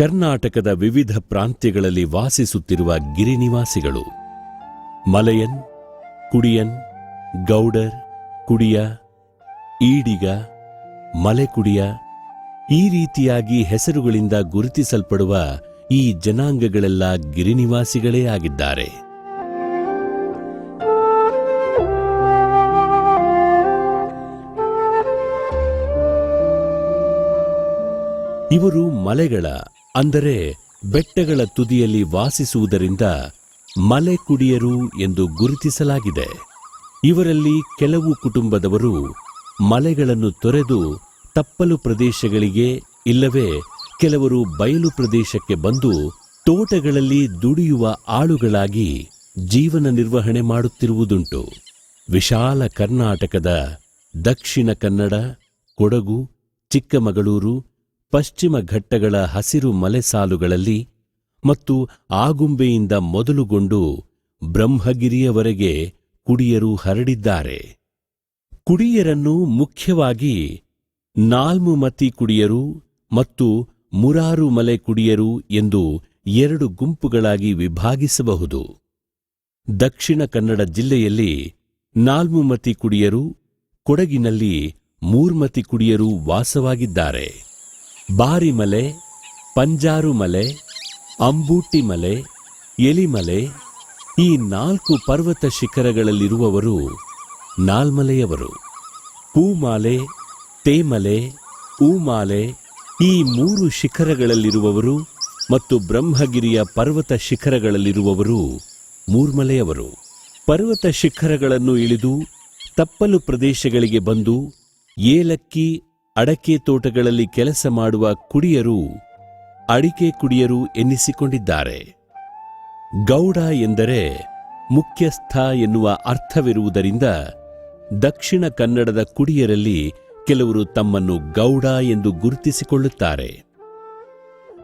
ಕರ್ನಾಟಕದ ವಿವಿಧ ಪ್ರಾಂತ್ಯಗಳಲ್ಲಿ ವಾಸಿಸುತ್ತಿರುವ ಗಿರಿನಿವಾಸಿಗಳು. ಮಲಯನ್, ಕುಡಿಯನ್, ಗೌಡರ್, ಕುಡಿಯ, ಈಡಿಗ, ಮಲೆಕುಡಿಯ ಈ ರೀತಿಯಾಗಿ ಹೆಸರುಗಳಿಂದ ಗುರುತಿಸಲ್ಪಡುವ ಈ ಜನಾಂಗಗಳೆಲ್ಲ ಗಿರಿನಿವಾಸಿಗಳೇ ಆಗಿದ್ದಾರೆ. ಇವರು ಮಲೆಗಳ ಅಂದರೆ ಬೆಟ್ಟಗಳ ತುದಿಯಲ್ಲಿ ವಾಸಿಸುವುದರಿಂದ ಮಲೆ ಕುಡಿಯರು ಎಂದು ಗುರುತಿಸಲಾಗಿದೆ. ಇವರಲ್ಲಿ ಕೆಲವು ಕುಟುಂಬದವರು ಮಲೆಗಳನ್ನು ತೊರೆದು ತಪ್ಪಲು ಪ್ರದೇಶಗಳಿಗೆ ಇಲ್ಲವೇ ಕೆಲವರು ಬಯಲು ಪ್ರದೇಶಕ್ಕೆ ಬಂದು ತೋಟಗಳಲ್ಲಿ ದುಡಿಯುವ ಆಳುಗಳಾಗಿ ಜೀವನ ನಿರ್ವಹಣೆ ಮಾಡುತ್ತಿರುವುದುಂಟು. ವಿಶಾಲ ಕರ್ನಾಟಕದ ದಕ್ಷಿಣ ಕನ್ನಡ, ಕೊಡಗು, ಚಿಕ್ಕಮಗಳೂರು ಪಶ್ಚಿಮ ಘಟ್ಟಗಳ ಹಸಿರು ಮಲೆಸಾಲುಗಳಲ್ಲಿ ಮತ್ತು ಆಗುಂಬೆಯಿಂದ ಮೊದಲುಗೊಂಡು ಬ್ರಹ್ಮಗಿರಿಯವರೆಗೆ ಕುಡಿಯರು ಹರಡಿದ್ದಾರೆ. ಕುಡಿಯರನ್ನು ಮುಖ್ಯವಾಗಿ ನಾಲ್ಮುಮತಿ ಕುಡಿಯರು ಮತ್ತು ಮುರಾರು ಮಲೆ ಕುಡಿಯರು ಎಂದು ಎರಡು ಗುಂಪುಗಳಾಗಿ ವಿಭಾಗಿಸಬಹುದು. ದಕ್ಷಿಣ ಕನ್ನಡ ಜಿಲ್ಲೆಯಲ್ಲಿ ನಾಲ್ಮುಮತಿ ಕುಡಿಯರು, ಕೊಡಗಿನಲ್ಲಿ ಮೂರ್ಮತಿ ಕುಡಿಯರು ವಾಸವಾಗಿದ್ದಾರೆ. ಬಾರಿಮಲೆ ಪಂಜಾರು ಮಲೆ ಅಂಬೂಟಿ ಮಲೆ ಎಲಿಮಲೆ ಈ ನಾಲ್ಕು ಪರ್ವತ ಶಿಖರಗಳಲ್ಲಿರುವವರು ನಾಲ್ಮಲೆಯವರು. ಪೂಮಾಲೆ, ತೇಮಲೆ ಊಮಾಲೆ ಈ ಮೂರು ಶಿಖರಗಳಲ್ಲಿರುವವರು ಮತ್ತು ಬ್ರಹ್ಮಗಿರಿಯ ಪರ್ವತ ಶಿಖರಗಳಲ್ಲಿರುವವರು ಮೂರ್ಮಲೆಯವರು. ಪರ್ವತ ಶಿಖರಗಳನ್ನು ಇಳಿದು ತಪ್ಪಲು ಪ್ರದೇಶಗಳಿಗೆ ಬಂದು ಏಲಕ್ಕಿ ಅಡಕೆ ತೋಟಗಳಲ್ಲಿ ಕೆಲಸ ಮಾಡುವ ಕುಡಿಯರು ಅಡಿಕೆ ಕುಡಿಯರು ಎನ್ನಿಸಿಕೊಂಡಿದ್ದಾರೆ. ಗೌಡ ಎಂದರೆ ಮುಖ್ಯಸ್ಥ ಎನ್ನುವ ಅರ್ಥವಿರುವುದರಿಂದ ದಕ್ಷಿಣ ಕನ್ನಡದ ಕುಡಿಯರಲ್ಲಿ ಕೆಲವರು ತಮ್ಮನ್ನು ಗೌಡ ಎಂದು ಗುರುತಿಸಿಕೊಳ್ಳುತ್ತಾರೆ.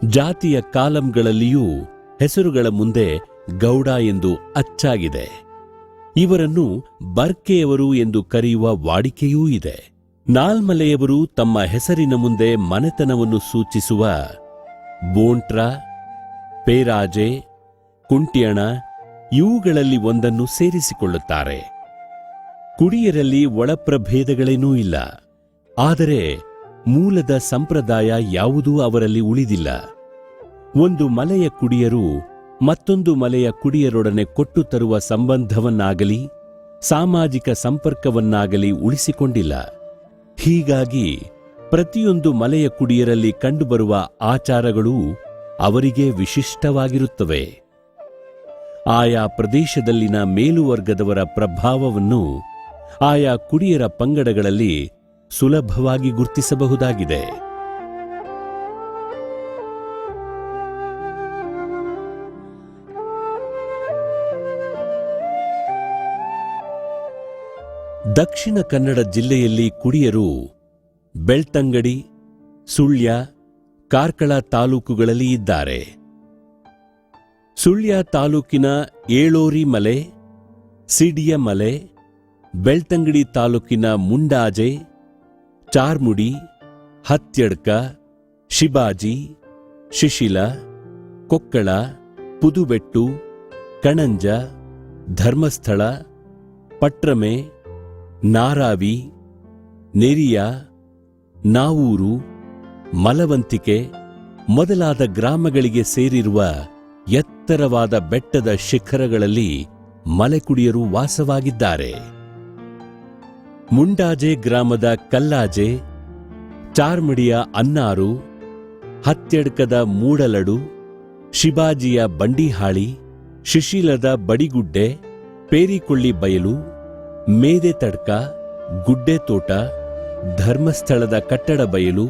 ಜಾತಿಯ ಕಾಲಂಗಳಲ್ಲಿಯೂ ಹೆಸರುಗಳ ಮುಂದೆ ಗೌಡ ಎಂದು ಅಚ್ಚಾಗಿದೆ. ಇವರನ್ನು ಬರ್ಕೆಯವರು ಎಂದು ಕರೆಯುವ ವಾಡಿಕೆಯೂ ಇದೆ. ನಾಲ್ಮಲೆಯವರು ತಮ್ಮ ಹೆಸರಿನ ಮುಂದೆ ಮನೆತನವನ್ನು ಸೂಚಿಸುವ ಬೋಂಟ್ರ, ಪೇರಾಜೆ, ಕುಂಟಿಯಣ ಇವುಗಳಲ್ಲಿ ಒಂದನ್ನು ಸೇರಿಸಿಕೊಳ್ಳುತ್ತಾರೆ. ಕುಡಿಯರಲ್ಲಿ ಒಳಪ್ರಭೇದಗಳೇನೂ ಇಲ್ಲ. ಆದರೆ ಮೂಲದ ಸಂಪ್ರದಾಯ ಯಾವುದೂ ಅವರಲ್ಲಿ ಉಳಿದಿಲ್ಲ. ಒಂದು ಮಲೆಯ ಕುಡಿಯರು ಮತ್ತೊಂದು ಮಲೆಯ ಕುಡಿಯರೊಡನೆ ಕೊಟ್ಟು ತರುವ ಸಂಬಂಧವನ್ನಾಗಲಿ, ಸಾಮಾಜಿಕ ಸಂಪರ್ಕವನ್ನಾಗಲಿ ಉಳಿಸಿಕೊಂಡಿಲ್ಲ. ಹೀಗಾಗಿ ಪ್ರತಿಯೊಂದು ಮಲೆಯ ಕುಡಿಯರಲ್ಲಿ ಕಂಡುಬರುವ ಆಚಾರಗಳು ಅವರಿಗೆ ವಿಶಿಷ್ಟವಾಗಿರುತ್ತವೆ. ಆಯಾ ಪ್ರದೇಶದಲ್ಲಿನ ಮೇಲುವರ್ಗದವರ ಪ್ರಭಾವವನ್ನು ಆಯಾ ಕುಡಿಯರ ಪಂಗಡಗಳಲ್ಲಿ ಸುಲಭವಾಗಿ ಗುರ್ತಿಸಬಹುದಾಗಿದೆ. ದಕ್ಷಿಣ ಕನ್ನಡ ಜಿಲ್ಲೆಯಲ್ಲಿ ಕುಡಿಯರು ಬೆಳ್ತಂಗಡಿ, ಸುಳ್ಯ, ಕಾರ್ಕಳ ತಾಲೂಕುಗಳಲ್ಲಿ ಇದ್ದಾರೆ. ಸುಳ್ಯ ತಾಲೂಕಿನ ಏಳೋರಿ ಮಲೆ, ಸಿಡಿಯ ಮಲೆ, ಬೆಳ್ತಂಗಡಿ ತಾಲೂಕಿನ ಮುಂಡಾಜೆ, ಚಾರ್ಮುಡಿ, ಹತ್ಯಡ್ಕ, ಶಿಬಾಜಿ, ಶಿಶಿಲ, ಕೊಕ್ಕಳ, ಪುದುಬೆಟ್ಟು, ಕಣಂಜ, ಧರ್ಮಸ್ಥಳ, ಪಟ್ರಮೆ ನಾರಾವಿ, ನೆರಿಯ, ನಾವೂರು, ಮಲವಂತಿಕೆ ಮೊದಲಾದ ಗ್ರಾಮಗಳಿಗೆ ಸೇರಿರುವ ಎತ್ತರವಾದ ಬೆಟ್ಟದ ಶಿಖರಗಳಲ್ಲಿ ಮಲೆಕುಡಿಯರು ವಾಸವಾಗಿದ್ದಾರೆ. ಮುಂಡಾಜೆ ಗ್ರಾಮದ ಕಲ್ಲಾಜೆ, ಚಾರ್ಮಡಿಯ ಅನ್ನಾರು, ಹತ್ಯಡ್ಕದ ಮೂಡಲಡು, ಶಿಬಾಜಿಯ ಬಂಡಿಹಾಳಿ, ಶಿಶಿಲದ ಬಡಿಗುಡ್ಡೆ, ಪೇರಿಕೊಳ್ಳಿ ಬಯಲು ಮೇದೆ ತಡ್ಕ, ಗುಡ್ಡೆ ತೋಟ, ಧರ್ಮಸ್ಥಳದ ಕಟ್ಟಡ ಬಯಲು,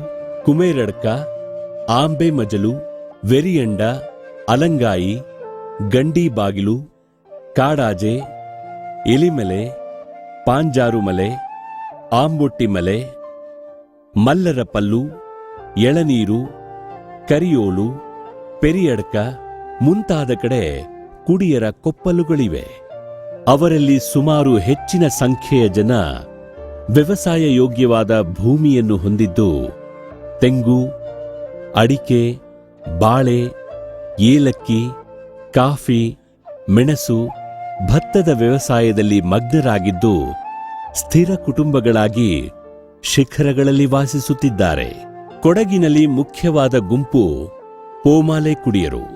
ಕುಮೇರಡ್ಕ, ಆಂಬೆ ಮಜಲು, ವೆರಿಯಂಡ, ಅಲಂಗಾಯಿ, ಗಂಡಿ ಬಾಗಿಲು, ಕಾಡಾಜೆ, ಎಲಿಮಲೆ, ಪಾಂಜಾರು ಮಲೆ, ಆಂಬೊಟ್ಟಿ ಮಲೆ, ಮಲ್ಲರ ಪಲ್ಲು, ಎಳನೀರು, ಕರಿಯೋಲು, ಪೆರಿಯಡ್ಕ ಮುಂತಾದ ಕಡೆ ಕುಡಿಯರ ಕೊಪ್ಪಲುಗಳಿವೆ. ಅವರಲ್ಲಿ ಸುಮಾರು ಹೆಚ್ಚಿನ ಸಂಖ್ಯೆಯ ಜನ ವ್ಯವಸಾಯ ಯೋಗ್ಯವಾದ ಭೂಮಿಯನ್ನು ಹೊಂದಿದ್ದು, ತೆಂಗು, ಅಡಿಕೆ, ಬಾಳೆ, ಏಲಕ್ಕಿ, ಕಾಫಿ, ಮೆಣಸು ಭತ್ತದ ವ್ಯವಸಾಯದಲ್ಲಿ ಮಗ್ನರಾಗಿದ್ದು ಸ್ಥಿರ ಕುಟುಂಬಗಳಾಗಿ ಶಿಖರಗಳಲ್ಲಿ ವಾಸಿಸುತ್ತಿದ್ದಾರೆ. ಕೊಡಗಿನಲ್ಲಿ ಮುಖ್ಯವಾದ ಗುಂಪು ಪೋಮಾಲೆ ಕುಡಿಯರು.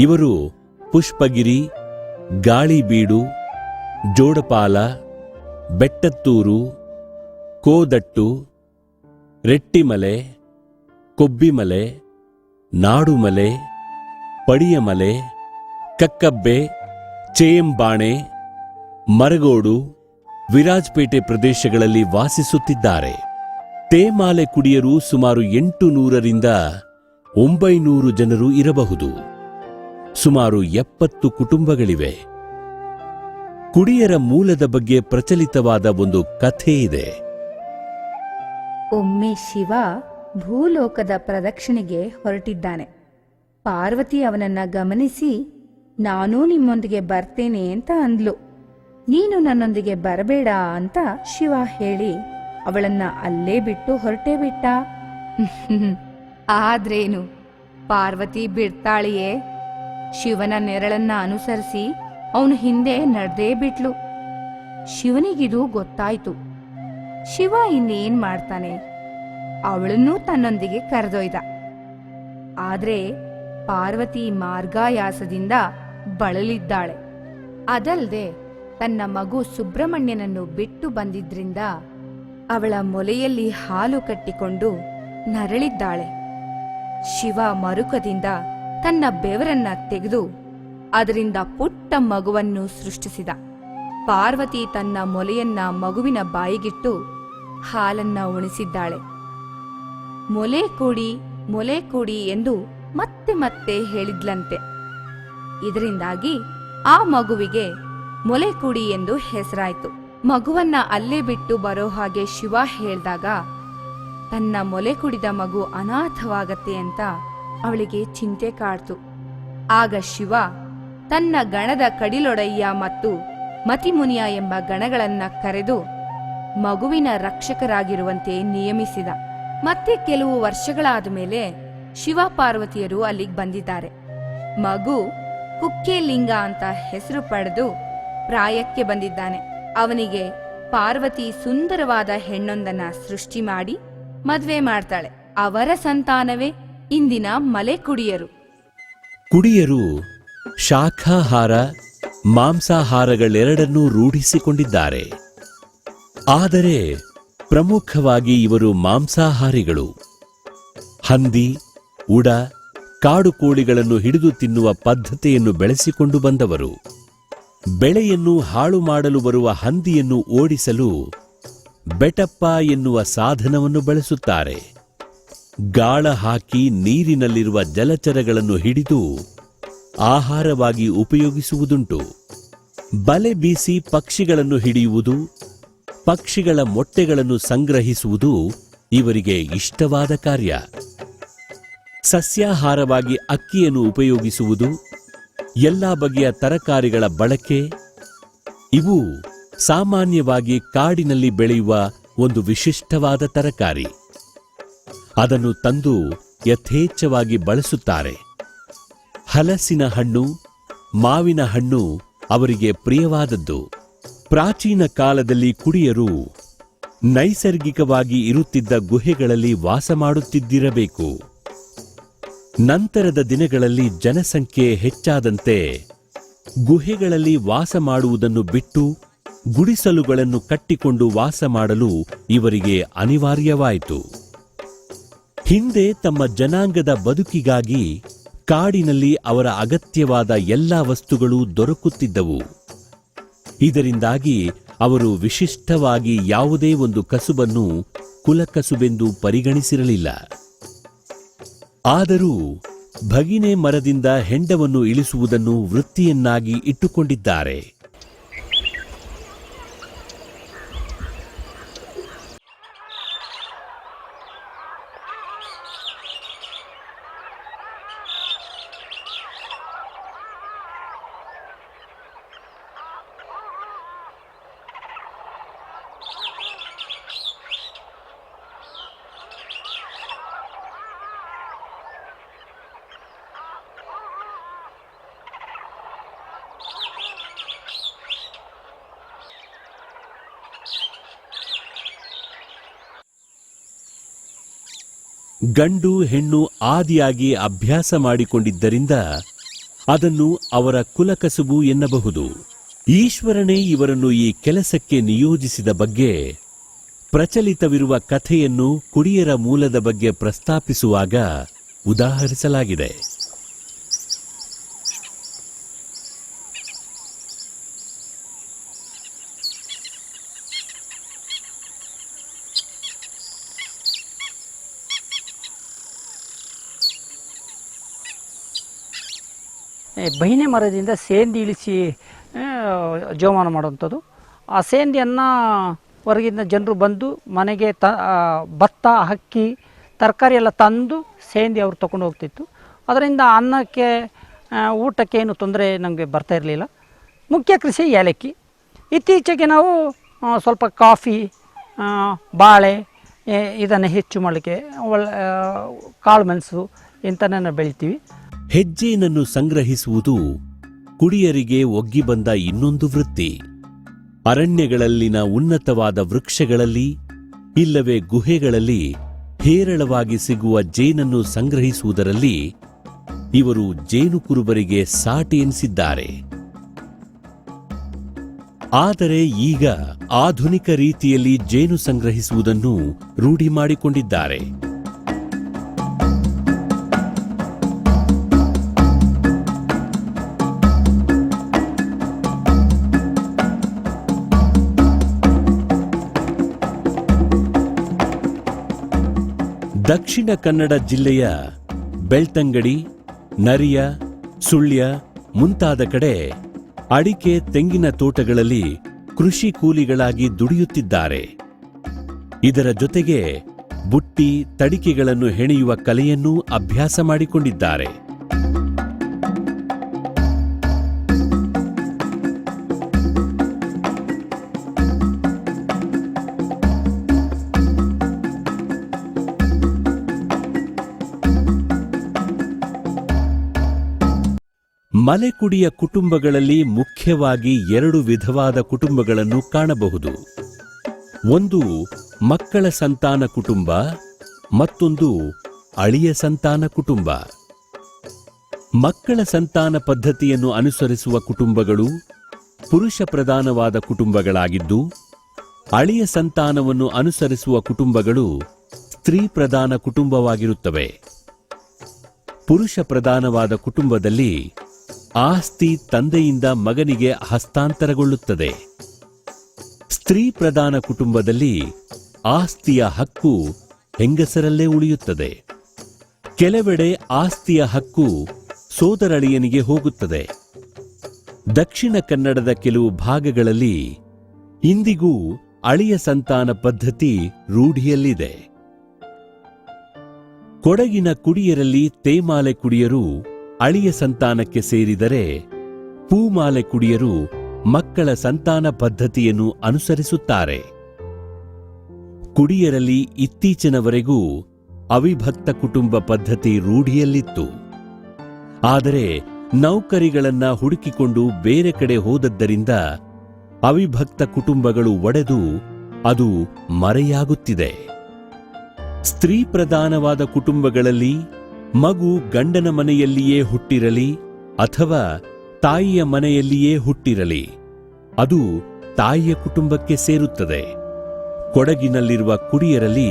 ಇವರು ಪುಷ್ಪಗಿರಿ, ಗಾಳಿಬೀಡು ಜೋಡಪಾಲ, ಬೆಟ್ಟತ್ತೂರು, ಕೋದಟ್ಟು, ರೆಟ್ಟಿಮಲೆ, ಕೊಬ್ಬಿಮಲೆ, ನಾಡುಮಲೆ, ಪಡಿಯಮಲೆ, ಕಕ್ಕಬ್ಬೆ, ಚೇಂಬಾಣೆ, ಮರಗೋಡು, ವಿರಾಜ್ಪೇಟೆ ಪ್ರದೇಶಗಳಲ್ಲಿ ವಾಸಿಸುತ್ತಿದ್ದಾರೆ. ತೇಮಾಲೆ ಕುಡಿಯರು ಸುಮಾರು ಎಂಟು ನೂರರಿಂದ ಒಂಬೈನೂರು ಜನರು ಇರಬಹುದು. ಸುಮಾರು ಎಪ್ಪತ್ತು ಕುಟುಂಬಗಳಿವೆ. ಕುಡಿಯರ ಮೂಲದ ಬಗ್ಗೆ ಪ್ರಚಲಿತವಾದ ಒಂದು ಕಥೆ ಇದೆ. ಒಮ್ಮೆ ಶಿವ ಭೂಲೋಕದ ಪ್ರದಕ್ಷಿಣೆಗೆ ಹೊರಟಿದ್ದಾನೆ. ಪಾರ್ವತಿ ಅವನನ್ನ ಗಮನಿಸಿ, ನಾನೂ ನಿಮ್ಮೊಂದಿಗೆ ಬರ್ತೇನೆ ಅಂತ ಅಂದ್ಲು. ನೀನು ನನ್ನೊಂದಿಗೆ ಬರಬೇಡ ಅಂತ ಶಿವ ಹೇಳಿ, ಅವಳನ್ನ ಅಲ್ಲೇ ಬಿಟ್ಟು ಹೊರಟೇ ಬಿಟ್ಟ. ಆದ್ರೇನು? ಪಾರ್ವತಿ ಬಿಡ್ತಾಳಿಯೇ? ಶಿವನ ನೆರಳನ್ನ ಅನುಸರಿಸಿ ಅವನು ಹಿಂದೆ ನಡೆದೇ ಬಿಟ್ಲು. ಶಿವನಿಗಿದು ಗೊತ್ತಾಯ್ತು. ಶಿವ ಇನ್ನೇನ್ ಮಾಡ್ತಾನೆ? ಅವಳನ್ನೂ ತನ್ನೊಂದಿಗೆ ಕರೆದೊಯ್ದ. ಆದ್ರೆ ಪಾರ್ವತಿ ಮಾರ್ಗಾಯಾಸದಿಂದ ಬಳಲಿದ್ದಾಳೆ. ಅದಲ್ಲದೆ ತನ್ನ ಮಗು ಸುಬ್ರಹ್ಮಣ್ಯನನ್ನು ಬಿಟ್ಟು ಬಂದಿದ್ರಿಂದ ಅವಳ ಮೊಲೆಯಲ್ಲಿ ಹಾಲು ಕಟ್ಟಿಕೊಂಡು ನರಳಿದ್ದಾಳೆ. ಶಿವ ಮರುಕದಿಂದ ತನ್ನ ಬೆವರನ್ನ ತೆಗೆದು ಅದರಿಂದ ಪುಟ್ಟ ಮಗುವನ್ನು ಸೃಷ್ಟಿಸಿದ. ಪಾರ್ವತಿ ತನ್ನ ಮೊಲೆಯನ್ನ ಮಗುವಿನ ಬಾಯಿಗಿಟ್ಟು ಹಾಲನ್ನ ಉಣಿಸಿದ್ದಾಳೆ. ಮೊಲೆ ಕೂಡಿ ಮೊಲೆ ಕೂಡಿ ಎಂದು ಮತ್ತೆ ಮತ್ತೆ ಹೇಳಿದ್ಲಂತೆ. ಇದರಿಂದಾಗಿ ಆ ಮಗುವಿಗೆ ಮೊಲೆ ಕೂಡಿ ಎಂದು ಹೆಸರಾಯಿತು. ಮಗುವನ್ನ ಅಲ್ಲೇ ಬಿಟ್ಟು ಬರೋ ಹಾಗೆ ಶಿವ ಹೇಳಿದಾಗ, ತನ್ನ ಮೊಲೆ ಕುಡಿದ ಮಗು ಅನಾಥವಾಗತ್ತೆ ಅಂತ ಅವಳಿಗೆ ಚಿಂತೆ ಕಾಡ್ತು. ಆಗ ಶಿವ ತನ್ನ ಗಣದ ಕಡಿಲೊಡೆಯ್ಯ ಮತ್ತು ಮತಿಮುನಿಯ ಎಂಬ ಗಣಗಳನ್ನ ಕರೆದು ಮಗುವಿನ ರಕ್ಷಕರಾಗಿರುವಂತೆ ನಿಯಮಿಸಿದ. ಮತ್ತೆ ಕೆಲವು ವರ್ಷಗಳಾದ ಮೇಲೆ ಶಿವ ಪಾರ್ವತಿಯರು ಅಲ್ಲಿಗೆ ಬಂದಿದ್ದಾರೆ. ಮಗು ಕುಕ್ಕೆ ಲಿಂಗ ಅಂತ ಹೆಸರು ಪಡೆದು ಪ್ರಾಯಕ್ಕೆ ಬಂದಿದ್ದಾನೆ. ಅವನಿಗೆ ಪಾರ್ವತಿ ಸುಂದರವಾದ ಹೆಣ್ಣೊಂದನ್ನ ಸೃಷ್ಟಿ ಮಾಡಿ ಮದ್ವೆ ಮಾಡ್ತಾಳೆ. ಅವರ ಸಂತಾನವೇ ಇಂದಿನ ಮಲೆ ಕುಡಿಯರು ಕುಡಿಯರು ಶಾಖಾಹಾರ, ಮಾಂಸಾಹಾರಗಳೆರಡನ್ನೂ ರೂಢಿಸಿಕೊಂಡಿದ್ದಾರೆ. ಆದರೆ ಪ್ರಮುಖವಾಗಿ ಇವರು ಮಾಂಸಾಹಾರಿಗಳು. ಹಂದಿ, ಉಡ, ಕಾಡು ಕೋಳಿಗಳನ್ನು ಹಿಡಿದು ತಿನ್ನುವ ಪದ್ಧತಿಯನ್ನು ಬೆಳೆಸಿಕೊಂಡು ಬಂದವರು. ಬೆಳೆಯನ್ನು ಹಾಳು ಮಾಡಲು ಬರುವ ಹಂದಿಯನ್ನು ಓಡಿಸಲು ಬೆಟಪ್ಪ ಎನ್ನುವ ಸಾಧನವನ್ನು ಬಳಸುತ್ತಾರೆ. ಗಾಳ ಹಾಕಿ ನೀರಿನಲ್ಲಿರುವ ಜಲಚರಗಳನ್ನು ಹಿಡಿದು ಆಹಾರವಾಗಿ ಉಪಯೋಗಿಸುವುದುಂಟು. ಬಲೆ ಬೀಸಿ ಪಕ್ಷಿಗಳನ್ನು ಹಿಡಿಯುವುದು, ಪಕ್ಷಿಗಳ ಮೊಟ್ಟೆಗಳನ್ನು ಸಂಗ್ರಹಿಸುವುದು ಇವರಿಗೆ ಇಷ್ಟವಾದ ಕಾರ್ಯ. ಸಸ್ಯಾಹಾರವಾಗಿ ಅಕ್ಕಿಯನ್ನು ಉಪಯೋಗಿಸುವುದು, ಎಲ್ಲ ಬಗೆಯ ತರಕಾರಿಗಳ ಬಳಕೆ, ಇವು ಸಾಮಾನ್ಯವಾಗಿ ಕಾಡಿನಲ್ಲಿ ಬೆಳೆಯುವ ಒಂದು ವಿಶಿಷ್ಟವಾದ ತರಕಾರಿ. ಅದನ್ನು ತಂದು ಯಥೇಚ್ಛವಾಗಿ ಬಳಸುತ್ತಾರೆ. ಹಲಸಿನ ಹಣ್ಣು, ಮಾವಿನ ಹಣ್ಣು ಅವರಿಗೆ ಪ್ರಿಯವಾದದ್ದು. ಪ್ರಾಚೀನ ಕಾಲದಲ್ಲಿ ಕುಡಿಯರು ನೈಸರ್ಗಿಕವಾಗಿ ಇರುತ್ತಿದ್ದ ಗುಹೆಗಳಲ್ಲಿ ವಾಸ ಮಾಡುತ್ತಿದ್ದಿರಬೇಕು. ನಂತರದ ದಿನಗಳಲ್ಲಿ ಜನಸಂಖ್ಯೆ ಹೆಚ್ಚಾದಂತೆ ಗುಹೆಗಳಲ್ಲಿ ವಾಸ ಮಾಡುವುದನ್ನು ಬಿಟ್ಟು ಗುಡಿಸಲುಗಳನ್ನು ಕಟ್ಟಿಕೊಂಡು ವಾಸ ಮಾಡಲು ಇವರಿಗೆ ಅನಿವಾರ್ಯವಾಯಿತು. ಹಿಂದೆ ತಮ್ಮ ಜನಾಂಗದ ಬದುಕಿಗಾಗಿ ಕಾಡಿನಲ್ಲಿ ಅವರ ಅಗತ್ಯವಾದ ಎಲ್ಲ ವಸ್ತುಗಳು ದೊರಕುತ್ತಿದ್ದವು. ಇದರಿಂದಾಗಿ ಅವರು ವಿಶಿಷ್ಟವಾಗಿ ಯಾವುದೇ ಒಂದು ಕಸುಬನ್ನು ಕುಲಕಸುಬೆಂದು ಪರಿಗಣಿಸಿರಲಿಲ್ಲ. ಆದರೂ ಭಗಿನೆ ಮರದಿಂದ ಹೆಂಡವನ್ನು ಇಳಿಸುವುದನ್ನು ವೃತ್ತಿಯನ್ನಾಗಿ ಇಟ್ಟುಕೊಂಡಿದ್ದಾರೆ. ಗಂಡು ಹೆಣ್ಣು ಆದಿಯಾಗಿ ಅಭ್ಯಾಸ ಮಾಡಿಕೊಂಡಿದ್ದರಿಂದ ಅದನ್ನು ಅವರ ಕುಲಕಸುಬು ಎನ್ನಬಹುದು. ಈಶ್ವರನೇ ಇವರನ್ನು ಈ ಕೆಲಸಕ್ಕೆ ನಿಯೋಜಿಸಿದ ಬಗ್ಗೆ ಪ್ರಚಲಿತವಿರುವ ಕಥೆಯನ್ನು ಕುಡಿಯರ ಮೂಲದ ಬಗ್ಗೆ ಪ್ರಸ್ತಾಪಿಸುವಾಗ ಉದಾಹರಿಸಲಾಗಿದೆ. ಬಹಿಣೆ ಮರದಿಂದ ಸೇಂದಿ ಇಳಿಸಿ ಜೋಮಾನ ಮಾಡುವಂಥದ್ದು. ಆ ಸೇಂದಿಯನ್ನು ಹೊರಗಿಂದ ಜನರು ಬಂದು ಮನೆಗೆ ತ ಭತ್ತ ಅಕ್ಕಿ, ತರಕಾರಿ ಎಲ್ಲ ತಂದು ಸೇಂದಿ ಅವರು ತಗೊಂಡು ಹೋಗ್ತಿತ್ತು. ಅದರಿಂದ ಅನ್ನಕ್ಕೆ ಊಟಕ್ಕೆ ಏನು ತೊಂದರೆ ನಮಗೆ ಬರ್ತಾ ಇರಲಿಲ್ಲ. ಮುಖ್ಯ ಕೃಷಿ ಏಲಕ್ಕಿ. ಇತ್ತೀಚೆಗೆ ನಾವು ಸ್ವಲ್ಪ ಕಾಫಿ ಬಾಳೆ ಇದನ್ನು ಹೆಚ್ಚು ಮಾಡಲಿಕ್ಕೆ ಒಳ್ಳೆ ಕಾಳುಮೆಣಸು ಇಂಥದ್ದನ್ನು ಬೆಳಿತೀವಿ. ಹೆಜ್ಜೇನನ್ನು ಸಂಗ್ರಹಿಸುವುದು ಕುಡಿಯರಿಗೆ ಒಗ್ಗಿ ಬಂದ ಇನ್ನೊಂದು ವೃತ್ತಿ. ಅರಣ್ಯಗಳಲ್ಲಿನ ಉನ್ನತವಾದ ವೃಕ್ಷಗಳಲ್ಲಿ, ಇಲ್ಲವೇ ಗುಹೆಗಳಲ್ಲಿ ಹೇರಳವಾಗಿ ಸಿಗುವ ಜೇನನ್ನು ಸಂಗ್ರಹಿಸುವುದರಲ್ಲಿ ಇವರು ಜೇನು ಕುರುಬರಿಗೆ ಸಾಟಿ ಎನಿಸಿದ್ದಾರೆ. ಆದರೆ ಈಗ ಆಧುನಿಕ ರೀತಿಯಲ್ಲಿ ಜೇನು ಸಂಗ್ರಹಿಸುವುದನ್ನು ರೂಢಿ ಮಾಡಿಕೊಂಡಿದ್ದಾರೆ. ದಕ್ಷಿಣ ಕನ್ನಡ ಜಿಲ್ಲೆಯ ಬೆಳ್ತಂಗಡಿ, ನರಿಯ, ಸುಳ್ಯ ಮುಂತಾದ ಕಡೆ ಅಡಿಕೆ ತೆಂಗಿನ ತೋಟಗಳಲ್ಲಿ ಕೃಷಿ ಕೂಲಿಗಳಾಗಿ ದುಡಿಯುತ್ತಿದ್ದಾರೆ. ಇದರ ಜೊತೆಗೆ ಬುಟ್ಟಿ, ತಡಿಕೆಗಳನ್ನು ಹೆಣೆಯುವ ಕಲೆಯನ್ನೂ ಅಭ್ಯಾಸ ಮಾಡಿಕೊಂಡಿದ್ದಾರೆ. ಮಲೆಕುಡಿಯ ಕುಟುಂಬಗಳಲ್ಲಿ ಮುಖ್ಯವಾಗಿ ಎರಡು ವಿಧವಾದ ಕುಟುಂಬಗಳನ್ನು ಕಾಣಬಹುದು. ಒಂದು ಮಕ್ಕಳ ಸಂತಾನ ಕುಟುಂಬ, ಮತ್ತೊಂದು ಅಳಿಯ ಸಂತಾನ ಕುಟುಂಬ. ಮಕ್ಕಳ ಸಂತಾನ ಪದ್ಧತಿಯನ್ನು ಅನುಸರಿಸುವ ಕುಟುಂಬಗಳು ಪುರುಷ ಪ್ರಧಾನವಾದ ಕುಟುಂಬಗಳಾಗಿದ್ದು, ಅಳಿಯ ಸಂತಾನವನ್ನು ಅನುಸರಿಸುವ ಕುಟುಂಬಗಳು ಸ್ತ್ರೀ ಪ್ರಧಾನ ಕುಟುಂಬವಾಗಿರುತ್ತವೆ. ಪುರುಷ ಪ್ರಧಾನವಾದ ಕುಟುಂಬದಲ್ಲಿ ಆಸ್ತಿ ತಂದೆಯಿಂದ ಮಗನಿಗೆ ಹಸ್ತಾಂತರಗೊಳ್ಳುತ್ತದೆ. ಸ್ತ್ರೀ ಪ್ರಧಾನ ಕುಟುಂಬದಲ್ಲಿ ಆಸ್ತಿಯ ಹಕ್ಕು ಹೆಂಗಸರಲ್ಲೇ ಉಳಿಯುತ್ತದೆ. ಕೆಲವೆಡೆ ಆಸ್ತಿಯ ಹಕ್ಕು ಸೋದರಳಿಯನಿಗೆ ಹೋಗುತ್ತದೆ. ದಕ್ಷಿಣ ಕನ್ನಡದ ಕೆಲವು ಭಾಗಗಳಲ್ಲಿ ಇಂದಿಗೂ ಅಳಿಯ ಸಂತಾನ ಪದ್ಧತಿ ರೂಢಿಯಲ್ಲಿದೆ. ಕೊಡಗಿನ ಕುಡಿಯರಲ್ಲಿ ತೇಮಾಲೆ ಕುಡಿಯರು ಅಳಿಯ ಸಂತಾನಕ್ಕೆ ಸೇರಿದರೆ ಪೂಮಾಲೆ ಕುಡಿಯರು ಮಕ್ಕಳ ಸಂತಾನ ಪದ್ಧತಿಯನ್ನು ಅನುಸರಿಸುತ್ತಾರೆ. ಕುಡಿಯರಲ್ಲಿ ಇತ್ತೀಚಿನವರೆಗೂ ಅವಿಭಕ್ತ ಕುಟುಂಬ ಪದ್ಧತಿ ರೂಢಿಯಲ್ಲಿತ್ತು. ಆದರೆ ನೌಕರಿಗಳನ್ನ ಹುಡುಕಿಕೊಂಡು ಬೇರೆ ಕಡೆ ಹೋದದ್ದರಿಂದ ಅವಿಭಕ್ತ ಕುಟುಂಬಗಳು ಒಡೆದು ಅದು ಮರೆಯಾಗುತ್ತಿದೆ. ಸ್ತ್ರೀ ಪ್ರಧಾನವಾದ ಕುಟುಂಬಗಳಲ್ಲಿ ಮಗು ಗಂಡನ ಮನೆಯಲ್ಲಿಯೇ ಹುಟ್ಟಿರಲಿ ಅಥವಾ ತಾಯಿಯ ಮನೆಯಲ್ಲಿಯೇ ಹುಟ್ಟಿರಲಿ, ಅದು ತಾಯಿಯ ಕುಟುಂಬಕ್ಕೆ ಸೇರುತ್ತದೆ. ಕೊಡಗಿನಲ್ಲಿರುವ ಕುಡಿಯರಲ್ಲಿ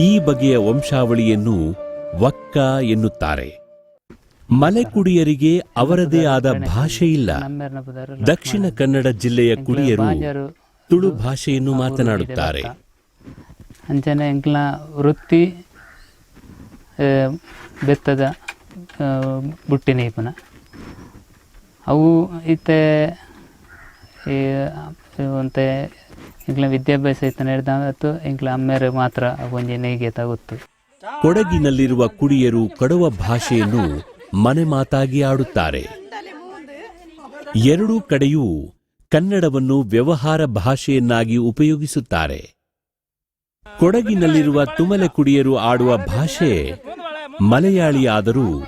ಈ ಬಗೆಯ ವಂಶಾವಳಿಯನ್ನು ವಕ್ಕ ಎನ್ನುತ್ತಾರೆ. ಮಲೆಕುಡಿಯರಿಗೆ ಅವರದೇ ಆದ ಭಾಷೆ ಇಲ್ಲ. ದಕ್ಷಿಣ ಕನ್ನಡ ಜಿಲ್ಲೆಯ ಕುಡಿಯರು ತುಳು ಭಾಷೆಯನ್ನು ಮಾತನಾಡುತ್ತಾರೆ. ವೃತ್ತಿ ಬೆತ್ತದ ಬುಟ್ಟಿನ ಬುಟ್ಟಿ ನೇಪನ ಅವು ಇತ್ತೆ ಒಂತೆ ಎಂಕ್ಲ ವಿದ್ಯಾಭ್ಯಾಸ ಇತ್ತ ನಡೆದಾಗತ್ತು ಇಂಗ್ಲ ಅಮ್ಮೇರು ಮಾತ್ರ ಒಂಜಿ ನೇಯ್ಗೆ ತಗುತ್ತು. ಕೊಡಗಿನಲ್ಲಿರುವ ಕುಡಿಯರು ಕಡುವ ಭಾಷೆಯನ್ನು ಮನೆ ಮಾತಾಗಿ ಆಡುತ್ತಾರೆ. ಎರಡೂ ಕಡೆಯೂ ಕನ್ನಡವನ್ನು ವ್ಯವಹಾರ ಭಾಷೆಯನ್ನಾಗಿ ಉಪಯೋಗಿಸುತ್ತಾರೆ. ಕೊಡಗಿನಲ್ಲಿರುವ ತುಮಲೆ ಕುಡಿಯರು ಆಡುವ ಭಾಷೆ ಮಲಯಾಳಿ ಆದರೂ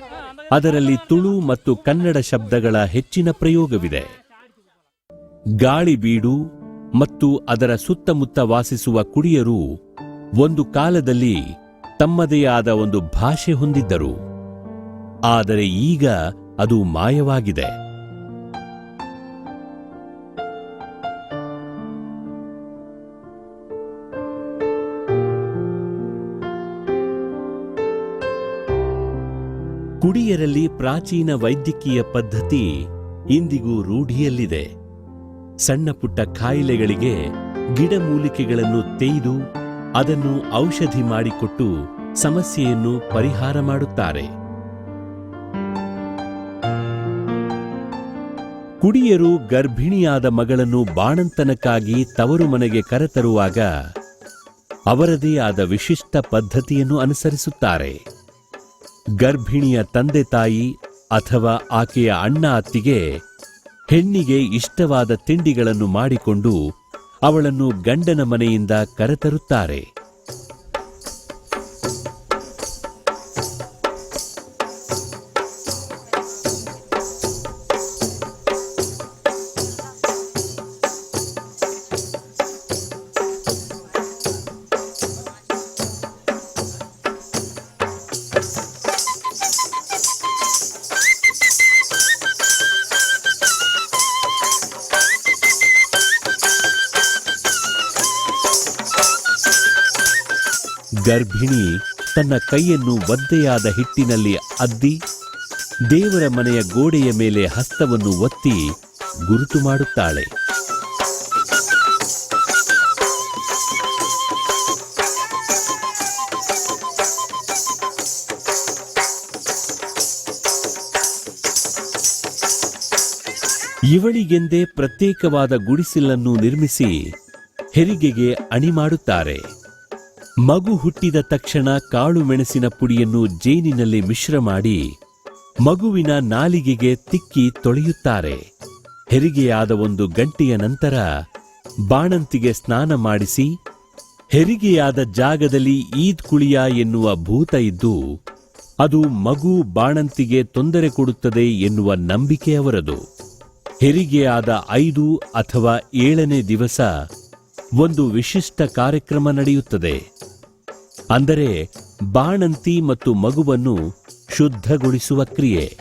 ಅದರಲ್ಲಿ ತುಳು ಮತ್ತು ಕನ್ನಡ ಶಬ್ದಗಳ ಹೆಚ್ಚಿನ ಪ್ರಯೋಗವಿದೆ. ಗಾಳಿ ಬೀಡು ಮತ್ತು ಅದರ ಸುತ್ತಮುತ್ತ ವಾಸಿಸುವ ಕುಡಿಯರು ಒಂದು ಕಾಲದಲ್ಲಿ ತಮ್ಮದೇ ಆದ ಒಂದು ಭಾಷೆ ಹೊಂದಿದ್ದರು. ಆದರೆ ಈಗ ಅದು ಮಾಯವಾಗಿದೆ. ಕುಡಿಯರಲ್ಲಿ ಪ್ರಾಚೀನ ವೈದ್ಯಕೀಯ ಪದ್ಧತಿ ಇಂದಿಗೂ ರೂಢಿಯಲ್ಲಿದೆ. ಸಣ್ಣ ಪುಟ್ಟ ಕಾಯಿಲೆಗಳಿಗೆ ಗಿಡಮೂಲಿಕೆಗಳನ್ನು ತೆಯ್ದು ಅದನ್ನು ಔಷಧಿ ಮಾಡಿಕೊಟ್ಟು ಸಮಸ್ಯೆಯನ್ನು ಪರಿಹಾರ ಮಾಡುತ್ತಾರೆ. ಕುಡಿಯರು ಗರ್ಭಿಣಿಯಾದ ಮಗಳನ್ನು ಬಾಣಂತನಕ್ಕಾಗಿ ತವರು ಮನೆಗೆ ಕರೆತರುವಾಗ ಅವರದೇ ಆದ ವಿಶಿಷ್ಟ ಪದ್ಧತಿಯನ್ನು ಅನುಸರಿಸುತ್ತಾರೆ. ಗರ್ಭಿಣಿಯ ತಂದೆ ತಾಯಿ ಅಥವಾ ಆಕೆಯ ಅಣ್ಣ ಅತ್ತಿಗೆ ಹೆಣ್ಣಿಗೆ ಇಷ್ಟವಾದ ತಿಂಡಿಗಳನ್ನು ಮಾಡಿಕೊಂಡು ಅವಳನ್ನು ಗಂಡನ ಮನೆಯಿಂದ ಕರೆತರುತ್ತಾರೆ. ಗರ್ಭಿಣಿ ತನ್ನ ಕೈಯನ್ನು ಒದ್ದೆಯಾದ ಹಿಟ್ಟಿನಲ್ಲಿ ಅದ್ದಿ ದೇವರ ಮನೆಯ ಗೋಡೆಯ ಮೇಲೆ ಹಸ್ತವನ್ನು ಒತ್ತಿ ಗುರುತು ಮಾಡುತ್ತಾಳೆ. ಇವಳಿಗೆಂದೇ ಪ್ರತ್ಯೇಕವಾದ ಗುಡಿಸಿಲನ್ನು ನಿರ್ಮಿಸಿ ಹೆರಿಗೆಗೆ ಅಣಿ ಮಾಡುತ್ತಾರೆ. ಮಗು ಹುಟ್ಟಿದ ತಕ್ಷಣ ಕಾಳು ಮೆಣಸಿನ ಪುಡಿಯನ್ನು ಜೇನಿನಲ್ಲಿ ಮಿಶ್ರ ಮಾಡಿ ಮಗುವಿನ ನಾಲಿಗೆಗೆ ತಿಕ್ಕಿ ತೊಳೆಯುತ್ತಾರೆ. ಹೆರಿಗೆಯಾದ ಒಂದು ಗಂಟೆಯ ನಂತರ ಬಾಣಂತಿಗೆ ಸ್ನಾನ ಮಾಡಿಸಿ ಹೆರಿಗೆಯಾದ ಜಾಗದಲ್ಲಿ ಈದ್ ಕುಳಿಯ ಎನ್ನುವ ಭೂತ ಇದ್ದು, ಅದು ಮಗು ಬಾಣಂತಿಗೆ ತೊಂದರೆ ಕೊಡುತ್ತದೆ ಎನ್ನುವ ನಂಬಿಕೆ ಅವರದು. ಹೆರಿಗೆಯಾದ ಐದು ಅಥವಾ ಏಳನೇ ದಿವಸ ಒಂದು ವಿಶಿಷ್ಟ ಕಾರ್ಯಕ್ರಮ ನಡೆಯುತ್ತದೆ. ಅಂದರೆ ಬಾಣಂತಿ ಮತ್ತು ಮಗುವನ್ನು ಶುದ್ಧಗೊಳಿಸುವ ಕ್ರಿಯೆ.